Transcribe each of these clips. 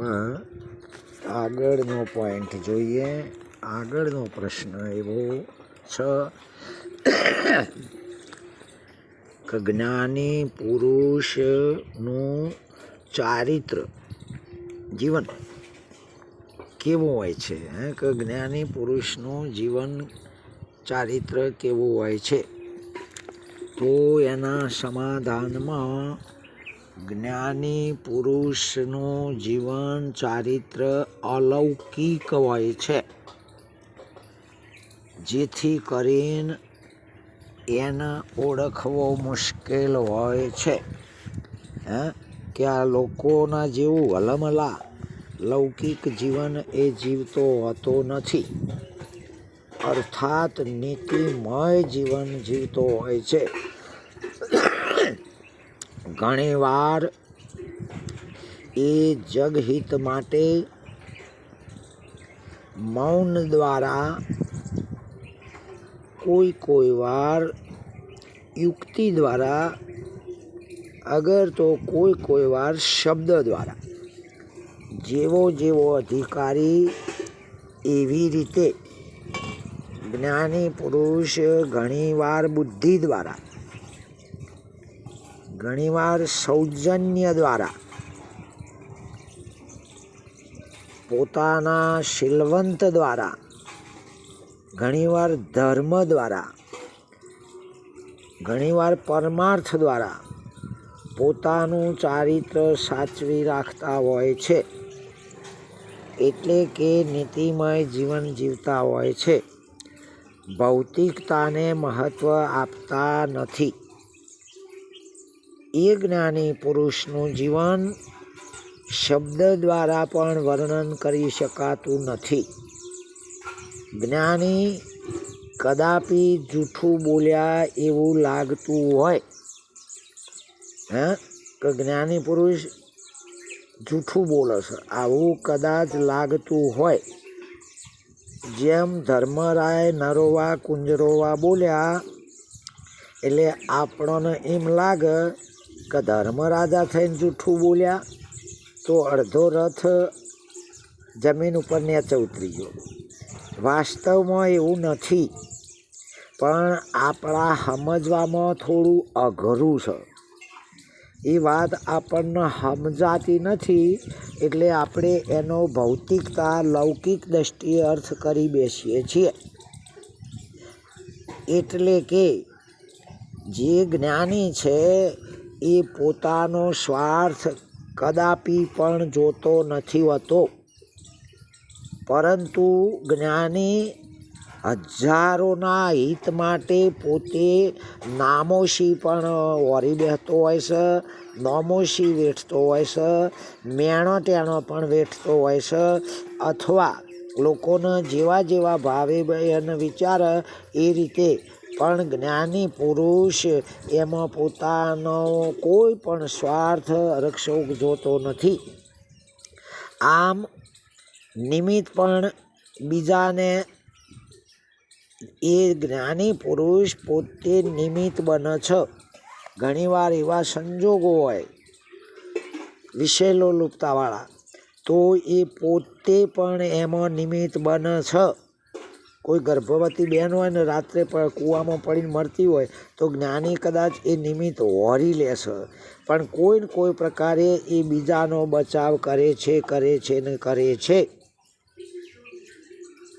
હવે આગળનો પોઈન્ટ જોઈએ. આગળનો પ્રશ્ન એવો છે જ્ઞાની પુરુષનું ચારિત્ર જીવન કેવું હોય છે કે જ્ઞાની પુરુષનું જીવન ચારિત્ર કેવું હોય છે? તો એના સમાધાનમાં જ્ઞાની પુરુષનું જીવન ચારિત્ર અલૌકિક હોય છે. જેથી કરીને એને ઓળખવો મુશ્કેલ હોય છે. હે? કે આ લોકોના જેવું હલમલા લૌકિક જીવન એ જીવતો હોતો નથી. અર્થાત નીતિમય જીવન જીવતો હોય છે. ઘણીવાર એ જગહિત માટે મૌન દ્વારા કોઈ કોઈ વાર યુક્તિ દ્વારા, અગર તો કોઈ કોઈ વાર શબ્દ દ્વારા. જેવો જેવો અધિકારી એવી રીતે જ્ઞાની પુરુષ ઘણીવાર બુદ્ધિ દ્વારા ઘણીવાર સૌજન્ય દ્વારા પોતાના શીલવંત દ્વારા, ઘણીવાર ધર્મ દ્વારા, ઘણીવાર પરમાર્થ દ્વારા પોતાનું ચારિત્ર સાચવી રાખતા હોય છે. એટલે કે નીતિમય જીવન જીવતા હોય છે. ભૌતિકતાને મહત્ત્વ આપતા નથી. એ જ્ઞાની પુરુષનું જીવન શબ્દ દ્વારા પણ વર્ણન કરી શકાતું નથી. જ્ઞાની કદાપી જૂઠું બોલ્યા એવું લાગતું હોય. હે? કે જ્ઞાની પુરુષ જૂઠું બોલે છે. આવું કદાચ લાગતું હોય. જેમ ધર્મરાય નરોવા કુંજરોવા બોલ્યા, એટલે આપણને એમ લાગે કે ધર્મ રાજા થઈને જૂઠું બોલ્યા, તો અડધો રથ જમીન ઉપર નેચે ઉતરી ગયો. વાસ્તવમાં એવું નથી, પણ આપણા સમજવામાં થોડું અઘરું છે. એ વાત આપણને સમજાતી નથી, એટલે આપણે એનો ભૌતિકતા, લૌકિક દ્રષ્ટિએ અર્થ કરી બેસીએ છીએ. એટલે કે જે જ્ઞાની છે એ પોતાનો સ્વાર્થ કદાપી પણ જોતો નથી હોતો. પરંતુ જ્ઞાની હજારોના હિત માટે પોતે નામોશી પણ વરી બેઠતો હોય છે, નોમોશી વેઠતો હોય છે, મેણો ટેણો પણ વેઠતો હોય છે, અથવા લોકોને જેવા જેવા ભાવે એને વિચાર એ રીતે પણ જ્ઞાની પુરુષ એમાં પોતાનો કોઈ પણ સ્વાર્થ રક્ષોક જોતો નથી. આમ નિમિત્ત પણ બીજાને એ જ્ઞાની પુરુષ પોતે નિમિત્ત બને છે. ઘણીવાર એવા સંજોગો હોય, વિષેલો લુપ્તાવાળા, તો એ પોતે પણ એમાં નિમિત્ત બને છે. કોઈ ગર્ભવતી બહેન હોય ને રાત્રે કૂવામાં પડીને મરતી હોય, તો જ્ઞાની કદાચ એ નિમિત્ત હોરી લેશે પણ કોઈ ને કોઈ પ્રકારે એ બીજાનો બચાવ કરે છે કરે છે ને કરે છે.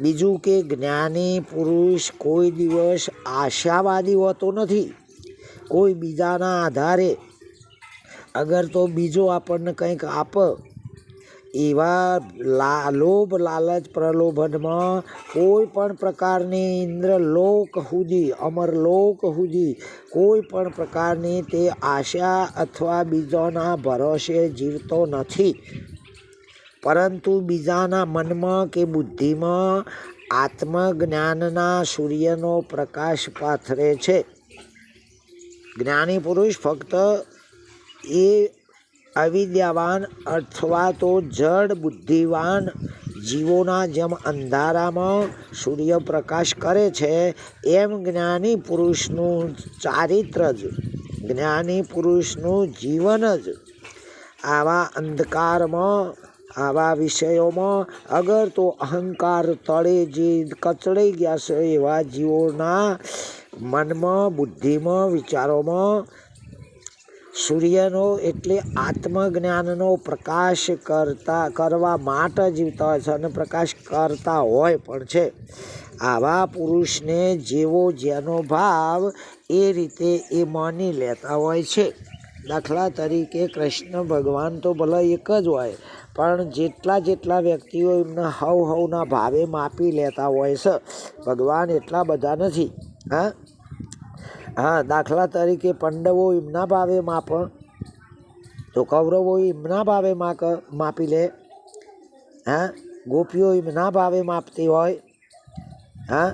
બીજું કે જ્ઞાની પુરુષ કોઈ દિવસ આશાવાદી હોતો નથી. કોઈ બીજાના આધારે. અગર તો બીજો આપણને કંઈક આપે એવા લા, લોભ લાલચ પ્રલોભનમાં કોઈ પણ પ્રકારની ઇન્દ્રલોક સુધી અમરલોક સુધી કોઈ પણ પ્રકારની તે આશા અથવા બીજાના ભરોસે જીવતો નથી. પરંતુ બીજાના મનમાં કે બુદ્ધિમાં આત્મજ્ઞાનના સૂર્યનો પ્રકાશ પાથરે છે. જ્ઞાની પુરુષ ફક્ત એ અવિદ્યાવાન અથવા તો જડ બુદ્ધિવાન જીવોના જેમ અંધારામાં સૂર્યપ્રકાશ કરે છે, એમ જ્ઞાની પુરુષનું ચારિત્ર જ, જ્ઞાની પુરુષનું જીવન જ. આવા અંધકારમાં, આવા વિષયોમાં અગર તો અહંકાર તળે જે કચડાઈ ગયા છે એવા જીવોના મનમાં, બુદ્ધિમાં, વિચારોમાં સૂર્યનો એટલે આત્મજ્ઞાનનો પ્રકાશ કરતા કરવા માટે જીવતા હોય છે અને પ્રકાશ કરતા હોય પણ છે. આવા પુરુષને જેવો જેનો ભાવ એ રીતે એ માની લેતા હોય છે. દાખલા તરીકે કૃષ્ણ ભગવાન તો ભલે એક જ હોય, પણ જેટલા જેટલા વ્યક્તિઓ એમના હવ હવના ભાવે માપી લેતા હોય છે. ભગવાન એટલા બધા નથી, હા? હા, દાખલા તરીકે પાંડવો એમના ભાવે માપ તો કૌરવો એમના ભાવે માપી લે. હા, ગોપીઓ એમના ભાવે માપતી હોય. હા,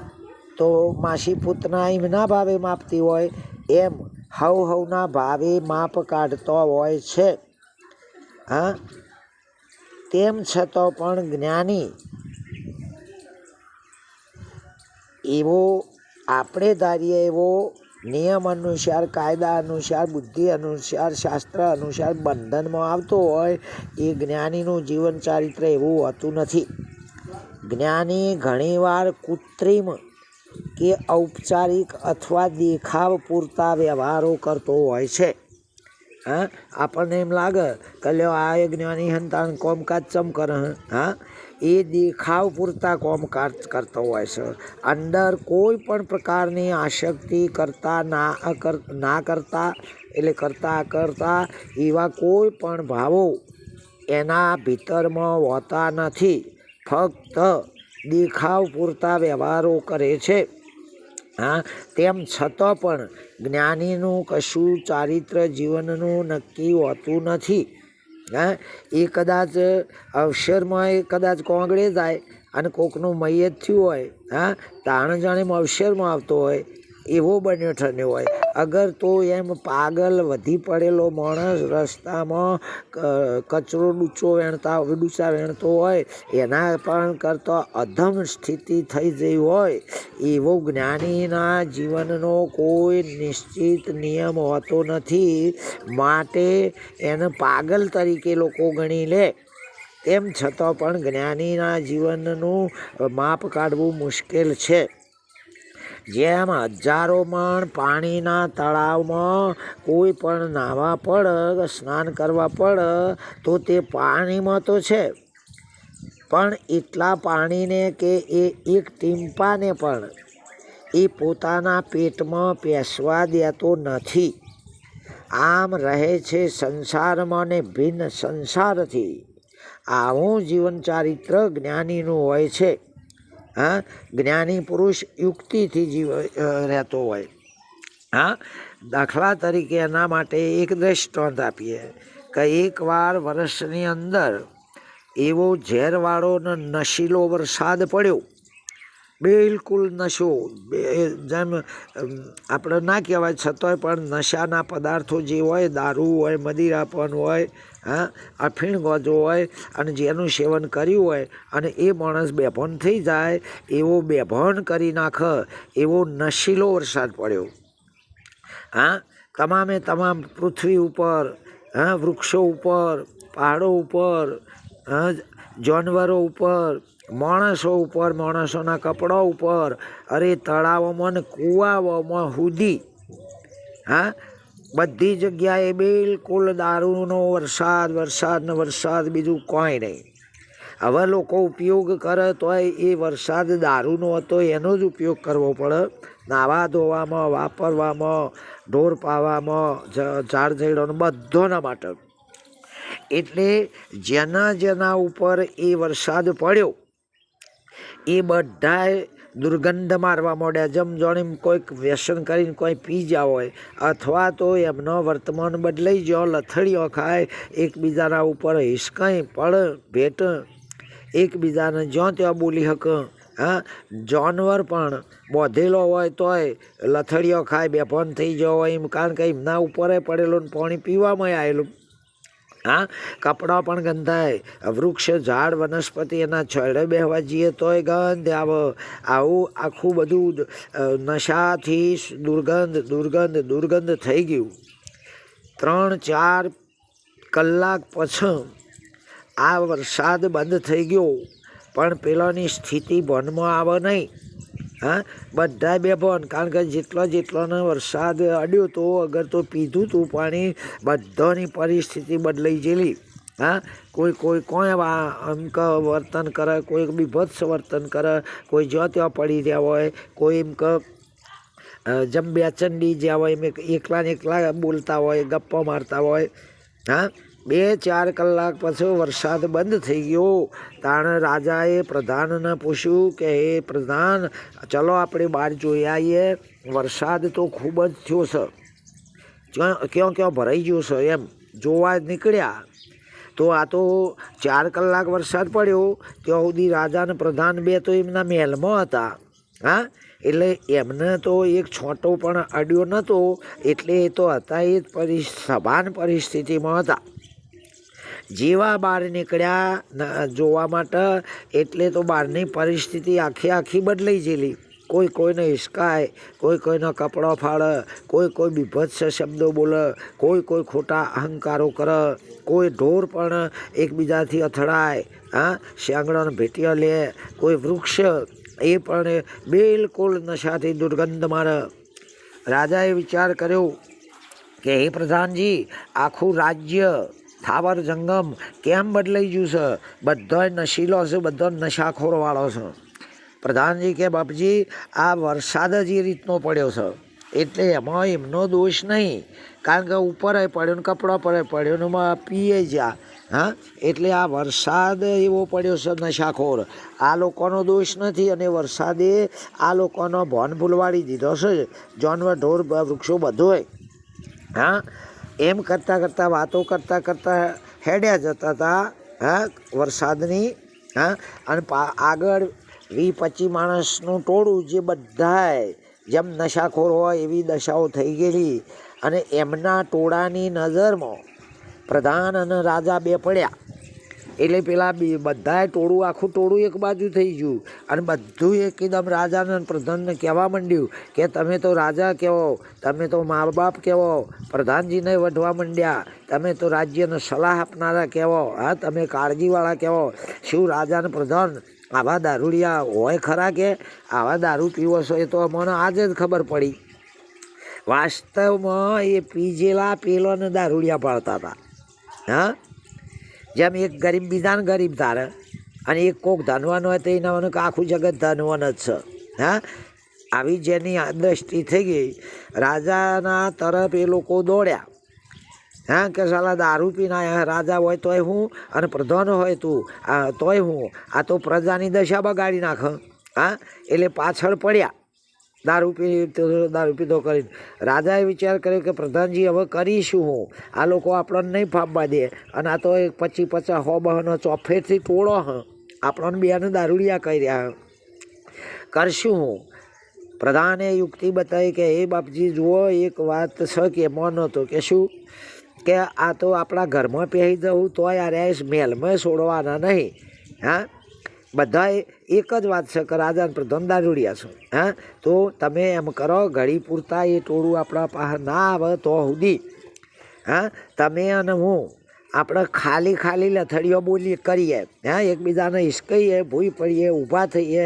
તો માસી પૂતના એમના ભાવે માપતી હોય. એમ હવ હવના ભાવે માપ કાઢતો હોય છે. હા, તેમ છતાં પણ જ્ઞાની. એવો આપણે ધારીએ એવો નિયમ અનુસાર, કાયદા અનુસાર, બુદ્ધિ અનુસાર, શાસ્ત્ર અનુસાર બંધનમાં આવતો હોય, એ જ્ઞાનીનું જીવન ચારિત્ર એવું હોતું નથી. જ્ઞાની ઘણીવાર કૃત્રિમ કે ઔપચારિક અથવા દેખાવ પૂરતા વ્યવહારો કરતો હોય છે. હા? આપણને એમ લાગે કે લ્યો આ જ્ઞાની હંતાન કોમકાજ ચમ કરે હે? એ દેખાવ પૂરતા કોમ કરતો હોય છે. અંદર કોઈ પણ પ્રકારની આસક્તિ કરતા ના ના કરતા, એટલે કરતા કરતા એવા કોઈ પણ ભાવો એના ભીતરમાં હોતા નથી. ફક્ત દેખાવ પૂરતા વ્યવહારો કરે છે. હા, તેમ છતાં પણ જ્ઞાનીનું કશું ચારિત્ર જીવનનું નક્કી હોતું નથી. હા? એ કદાચ અવસરમાં એ કદાચ કોંગળે જાય અને કોકનું મૈયત થયું હોય, હા? તાણ જાણે અવસરમાં આવતો હોય. એવો બન્યો થયો હોય. અગર તો એમ પાગલ વધી પડેલો માણસ રસ્તામાં કચરો ડૂચો વેણતા, ડૂચા વેણતો હોય, એના પણ કરતો અધમ સ્થિતિ થઈ જઈ હોય. એવો જ્ઞાનીના જીવનનો કોઈ નિશ્ચિત નિયમ હોતો નથી. માટે એને પાગલ તરીકે લોકો ગણી લે. તેમ છતાં પણ જ્ઞાનીના જીવનનું માપ કાઢવું મુશ્કેલ છે. જેમ હજારો મણ પાણીના તળાવમાં કોઈ પણ નાહવા પડ, સ્નાન કરવા પડ, તો તે પાણીમાં તો છે. પણ એટલા પાણીને કે એ એક ટીમ્પાને પણ એ પોતાના પેટમાં પેસવા દેતો નથી. આમ રહે છે સંસારમાં ને ભિન્ન સંસારથી. આવું જીવન ચારિત્ર જ્ઞાનીનું હોય છે. હા? જ્ઞાની પુરુષ યુક્તિથી જીવ રહેતો હોય. હા? દાખલા તરીકે એના માટે એક દ્રષ્ટાંત આપીએ કે એકવાર વર્ષની અંદર એવો ઝેરવાળો નશીલો વરસાદ પડ્યો. બિલકુલ નશો. બે- જેમ આપણે ના કહેવાય, છતાંય પણ નશાના પદાર્થો જે હોય, દારૂ હોય મદિરાપન હોય, હા અફીણ ગોજો હોય, અને જેનું સેવન કર્યું હોય, અને એ માણસ બેભાન થઈ જાય, એવો બેભાન કરી નાખે, એવો નશીલો વરસાદ પડ્યો. હા, તમામે તમામ પૃથ્વી ઉપર, હા, વૃક્ષો ઉપર, પહાડો ઉપર, હા જાનવરો ઉપર માણસો ઉપર, માણસોના કપડા ઉપર, અરે તળાવોમાં ને કૂવાઓમાં સુધી હા? બધી જગ્યાએ બિલકુલ દારૂનો વરસાદ વરસાદ ને વરસાદ બીજું કોઈ નહીં. હવે લોકો ઉપયોગ કરે તોય એ વરસાદ દારૂનો હતો, એનો જ ઉપયોગ કરવો પડે. નાવા ધોવામાં, વાપરવામાં, ઢોર પાવામાં ઝાડ ઝેડોને બધોના માટે. એટલે જેના જેના ઉપર એ વરસાદ પડ્યો એ બધાએ દુર્ગંધ મારવા માંડ્યા જેમ જાણે કોઈક વ્યસન કરીને કોઈ પી ગયા હોય, અથવા તો એમનો વર્તમાન બદલાઈ ગયો લથડીઓ ખાય, એકબીજાના ઉપર હિસકાઈ પડ, ભેટ, એકબીજાને જ્યાં ત્યાં બોલી હક. હા, જાનવર પણ બોધેલો હોય તોય લથડીઓ ખાય બેફોન થઈ ગયો હોય એમ. કારણ કે એમના ઉપર પડેલું પાણી પીવામાં આવેલું. હા? કપડાં પણ ગંધાય. વૃક્ષ, ઝાડ, વનસ્પતિ એના છેડે બેહવા જઈએ તોય ગંધ આવે. આવું આખું બધું નશાથી દુર્ગંધ દુર્ગંધ દુર્ગંધ થઈ ગયું. ત્રણ, ચાર કલાક પછી આ વરસાદ બંધ થઈ ગયો. પણ પેલાની સ્થિતિ ભનમાં આવે નહીં. હા? બધા બેભાન, કારણ કે જેટલો જેટલોને વરસાદ અડ્યો તો અગર તો પીધું તું પાણી, બધાની પરિસ્થિતિ બદલાઈ ગયેલી. હા? કોઈ કોઈ કોઈ અમક વર્તન કરે, કોઈ બીભત્સ વર્તન કરે, કોઈ જ્યાં ત્યાં પડી રહ્યા હોય, કોઈ એમ કે જેમ બેચંડી જ્યાં હોય, એમ એકલા ને એકલા બોલતા હોય, ગપ્પા મારતા હોય. હા? બે ચાર કલાક પછી વરસાદ બંધ થઈ ગયો. તાણે રાજાએ પ્રધાનને પૂછ્યું કે, હે પ્રધાન, ચલો આપણે બહાર જોઈ આવીએ. વરસાદ તો ખૂબ જ થયો છે. ક્યાં ક્યાં ભરાઈ ગયો છે એમ. જોવા નીકળ્યા. તો આ તો ચાર કલાક વરસાદ પડ્યો. ત્યાં સુધી રાજાને પ્રધાન બે તો એમના મહેલમાં હતા. હા? એટલે એમને તો એક છોટો પણ અડ્યો નહોતો. એટલે એ તો હતા એ પરિ સભાન પરિસ્થિતિમાં હતા. જેવા બહાર નીકળ્યા જોવા માટે એટલે તો બહારની પરિસ્થિતિ આખી આખી બદલાઈ ગયેલી. કોઈ કોઈને હિસકાય, કોઈ કોઈનો કપડો ફાળે કોઈ કોઈ બીભત્સ શબ્દો બોલે, કોઈ કોઈ ખોટા અહંકારો કરે, કોઈ ઢોર પણ એકબીજાથી અથડાય, હા શાંગડાને ભેટીઓ લે, કોઈ વૃક્ષ એ પણ બિલકુલ નશાથી દુર્ગંધ મારે. રાજાએ વિચાર કર્યો કે, હે પ્રધાનજી, આખું રાજ્ય થાવર જંગમ કેમ બદલાઈ ગયું છે? બધો નશીલો છે બધો નશાખોરવાળો છે. પ્રધાનજી કે, બાપજી, આ વરસાદ જ એ રીતનો પડ્યો છે. એટલે એમાં એમનો દોષ નહીં. કારણ કે ઉપર પડ્યો ને કપડા પડે પડ્યો ને એમાં પીએ જ્યાં. હા? એટલે આ વરસાદ એવો પડ્યો છે, નશાખોર. આ લોકોનો દોષ નથી અને વરસાદે આ લોકોનો ભોન ભૂલવાડી દીધો છે. જાનવર, ઢોર, વૃક્ષો બધોય. હા? એમ કરતાં કરતાં, વાતો કરતાં કરતાં હેડ્યા જતા હતા હા, વરસાદની, હા, અને આગળ વી પચીસ માણસનું ટોળું જે બધાય, જેમ નશાખોર હોય એવી દશાઓ થઈ ગયેલી. અને એમના ટોળાની નજરમાં પ્રધાન અને રાજા બે પડ્યા. એટલે પેલા બધાએ ટોળું, આખું ટોળું એક બાજુ થઈ ગયું. અને બધું એકદમ રાજાને પ્રધાનને કહેવા માંડ્યું કે તમે તો રાજા કહેવો, તમે તો મા બાપ કહેવો, પ્રધાનજીને વઢવા માંડ્યા. તમે તો રાજ્યને સલાહ આપનારા કહેવો, હા, તમે કાળજીવાળા કહેવો. શું રાજાને પ્રધાન આવા દારૂડિયા હોય ખરા કે? આવા દારૂ પીવો છો એ તો મને આજે જ ખબર પડી. વાસ્તવમાં એ પીજેલા પેલોને દારૂડિયા પાડતા હતા. હા? જેમ એક ગરીબ, બીજાને ગરીબ ધારે અને એક કોક ધનવાન હોય તો એના મને આખું જગત ધનવાન જ છે. હા? આવી જેની દ્રષ્ટિ થઈ ગઈ, રાજાના તરફ એ લોકો દોડ્યા. હા, કે સાલા દારૂ પીના રાજા હોય તોય હું અને પ્રધાન હોય તું તોય હું, આ તો પ્રજાની દશા બગાડી નાખ. હા? એટલે પાછળ પડ્યા. દારૂ પી દારૂ પીધો કરીને. રાજાએ વિચાર કર્યો કે પ્રધાનજી, હવે કરીશું હું. આ લોકો આપણને નહીં ફાંપવા દે. અને આ તો એક પચી પચાસ હો બહનો ચોફેરથી ટોળો હ. આપણને બેને દારૂડિયા કહી રહ્યા કરશું હું. પ્રધાને યુક્તિ બતાવી કે એ બાપજી, જુઓ, એક વાત છે કે એમાં નહોતો. કે શું? કે આ તો આપણા ઘરમાં પહેરી જવું તોય આ મેલમાં છોડવાના નહીં. હા? બધાએ એક જ વાત છે કે રાજા પ્રધાન દારૂડિયા છો, હા? તો તમે એમ કરો, ઘડી પૂરતા એ ટોળું આપણા પાસે ના આવે તો સુધી હા? તમે અને હું આપણે ખાલી ખાલી લથડીઓ બોલી કરીએ, હા? એકબીજાને હિસકીએ ભૂઈ પડીએ, ઊભા થઈએ,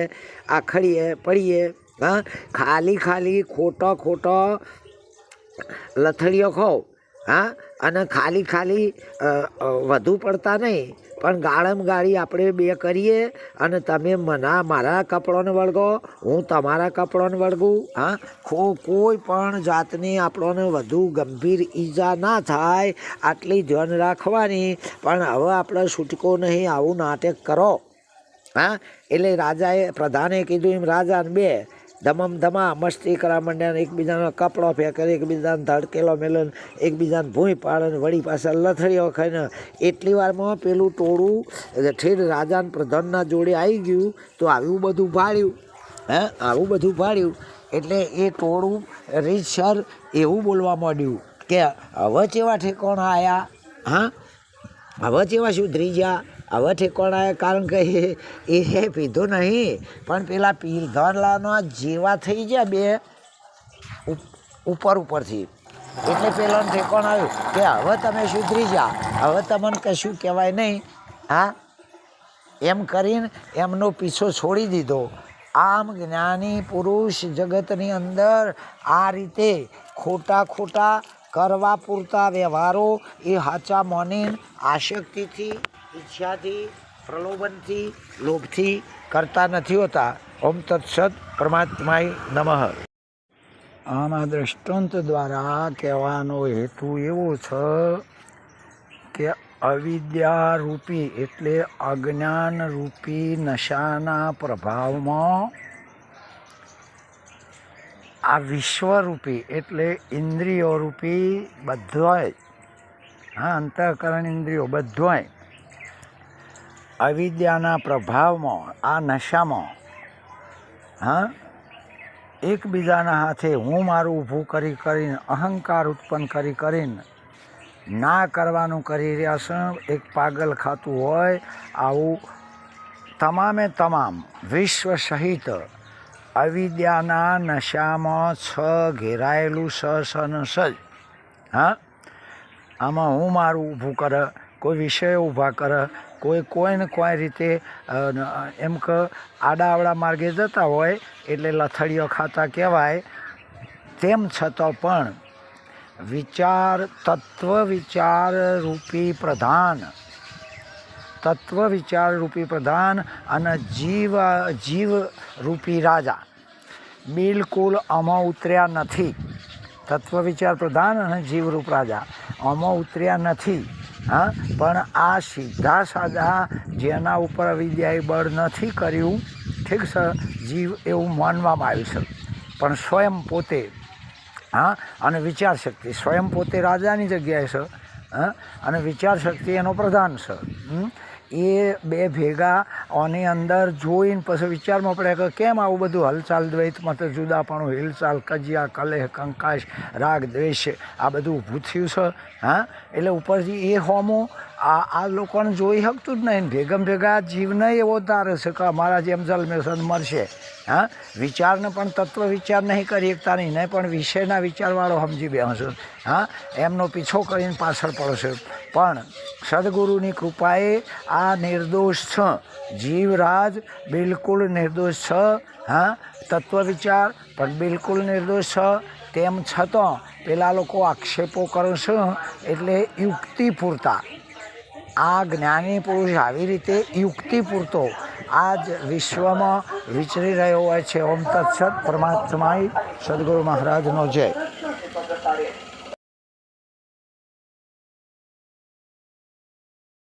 આખડીએ, પડીએ, હા? ખાલી ખાલી ખોટો ખોટો લથડીઓ ખાઓ હા? અને ખાલી ખાલી વધુ પડતા નહીં. પણ ગાળમ ગાળી આપણે બે કરીએ અને તમે મના, મારા કપડોને વળગો, હું તમારા કપડોને વળગું, હા? ખો, કોઈ પણ જાતની આપણને વધુ ગંભીર ઈજા ના થાય, આટલી ધ્યાન રાખવાની. પણ હવે આપણે છૂટકો નહીં, આવું નાટક કરો. હા? એટલે રાજાએ, પ્રધાને કીધું એમ રાજાને બે ધમમ ધમા મસ્તી કરવા માંડ્યા એકબીજાનો કપડો ફેંકે એકબીજાને ધડકેલો મેલો એકબીજાને ભૂંય પાડે વળી પાછા લથડીઓ ખાઈને એટલી વારમાં પેલું ટોળું ઠેર રાજાને પ્રધાનના જોડે આવી ગયું તો આવું બધું ભાડ્યું હે? આવું બધું ભાડ્યું એટલે એ ટોળું રીતસર એવું બોલવા માંડ્યું કે, હવે ચેવા ઠેકોણ આવ્યા હા? હવે જેવા સુધરી ગયા? હવે ઠેકોણાએ કારણ કે એ- હે પીધું નહીં, પણ પેલા પીરધનલાનો જેવા થઈ ગયા બે ઉપ- ઉપર ઉપરથી. એટલે પેલો ઠેકોણ આવ્યું કે હવે તમે સુધરી જા, હવે તમને કશું કહેવાય નહીં. હા? એમ કરીને એમનો પીછો છોડી દીધો. આમ જ્ઞાની પુરુષ જગતની અંદર આ રીતે ખોટા ખોટા કરવા પૂરતા વ્યવહારો એ હાચા મોની આશક્તિથી ઈચ્છાથી, પ્રલોભનથી, લોભથી કરતા નથી હોતા. ઓમ તત્સત પરમાત્માય નમઃ. આમાં દ્રષ્ટાંત દ્વારા કહેવાનો હેતુ એવો છે કે અવિદ્યા રૂપી એટલે અજ્ઞાન રૂપી નશાના પ્રભાવમાં આ વિશ્વરૂપી એટલે ઇન્દ્રિયો રૂપી બધોય. હા, અંતઃકરણ ઇન્દ્રિયો બધોય. અવિદ્યાના પ્રભાવમાં, આ નશામાં, હા? એકબીજાના હાથે હું મારું ઊભું કરી કરીને, અહંકાર ઉત્પન્ન કરી કરીને, ના કરવાનું કરી રહ્યા છે, એક પાગલ ખાતું હોય, આવું તમામે તમામ વિશ્વ સહિત અવિદ્યાના નશામાં છ ઘેરાયેલું સ સન સજ હા? આમાં હું મારું ઊભું કરે, કોઈ વિષય ઊભા કરે કોઈ કોઈને કોઈ રીતે એમ કે આડાવડા માર્ગે જતા હોય એટલે લથડીઓ ખાતા કહેવાય. તેમ છતાં પણ વિચાર, તત્વ વિચાર રૂપી પ્રધાન. તત્વ વિચાર રૂપી પ્રધાન અને જીવ જીવ રૂપી રાજા. બિલકુલ આમાં ઉતર્યા નથી. તત્વ વિચાર પ્રધાન અને જીવરૂપ રાજા. આમાં ઉતર્યા નથી. હા, પણ આ સીધા સાદા જેના ઉપર અવિદ્યાએ બળ નથી કર્યું, ઠીક છે, જીવ એવું માનવામાં આવ્યું છે પણ સ્વયં પોતે, હા, અને વિચાર શક્તિ, સ્વયં પોતે રાજાની જગ્યાએ છે, હા, અને વિચાર શક્તિ એનો પ્રધાન છે? એ બે ભેગા આની અંદર જોઈને પછી વિચારમાં પડે કે કેમ આવું બધું હલચાલ દ્વૈતમાં તો જુદાપણું હિલચાલ, કજિયા, કલેહ કંકાશ રાગ, દ્વેષ, આ બધું ઊભું થયું છે, હા? એટલે ઉપરથી એ હોમો આ આ લોકોને જોઈ શકતું જ નહીં. ભેગમ ભેગા જીવને એવો તારે છે કે અમારા જેમ જલમેસન મરશે, હા? વિચારને પણ તત્વ વિચાર નહીં કરી એકતા નહીં નહીં પણ વિષયના વિચારવાળો સમજી બેસે હા? એમનો પીછો કરીને પાછળ પડશે પણ સદગુરુની કૃપાએ આ નિર્દોષ છ. જીવરાજ બિલકુલ નિર્દોષ છ, હા? તત્વ વિચાર પણ બિલકુલ નિર્દોષ છ. તેમ છતાં પેલા લોકો આક્ષેપો કરો છે, એટલે યુક્તિ પૂરતા. આ જ્ઞાની પુરુષ આવી રીતે યુક્તિ પૂરતો આજ વિશ્વમાં વિચરી રહ્યો હોય છે. ઓમ તત્સત પરમાત્માય સદગુરુ મહારાજનો જય.